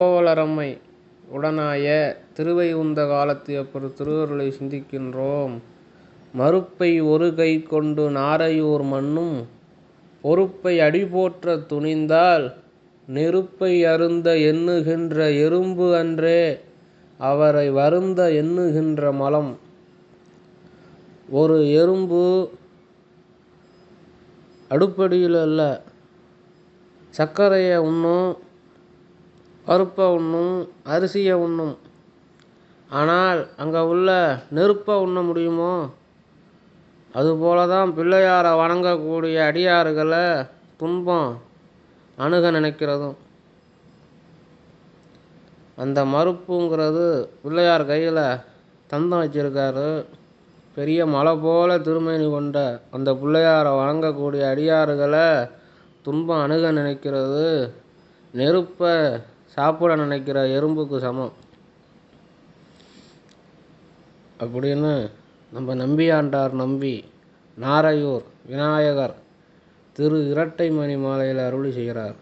கோவலரம்மை உடனாய திருவைகுந்த காலத்து அப்புறம் திருவருளைச் சிந்திக்கின்றோம். மருப்பை ஒருகை கொண்டு நாரையூர் மன்னும் பொருப்பை அடிபோற்றத் துணிந்தால் நெருப்பை அருந்த எண்ணுகின்ற எறும்பு அன்றே அவரை வருந்த எண்ணுகின்ற மலம். ஒரு எறும்பு அடுப்படியிலல்ல சர்க்கரைய உண்ணும் பருப்பை உண்ணும் அரிசியை உண்ணும். ஆனால் அங்கே உள்ள நெருப்பை உண்ண முடியுமோ? அதுபோல தான் பிள்ளையாரை வணங்கக்கூடிய அடியார்களை துன்பம் அணுக நினைக்கிறதும். அந்த மருப்புங்கிறது பிள்ளையார் கையில் தந்தம் வச்சிருக்காரு. பெரிய மலை போல திருமேனி கொண்ட அந்த பிள்ளையாரை வணங்கக்கூடிய கூடிய துன்பம் அணுக நினைக்கிறது நெருப்பை சாப்பிட நினைக்கிற எறும்புக்கு சமம். அப்படின்னு நம்ம நம்பியாண்டார் நம்பி நாரையூர் விநாயகர் திரு இரட்டைமணி மாலையில் அருளி செய்கிறார்.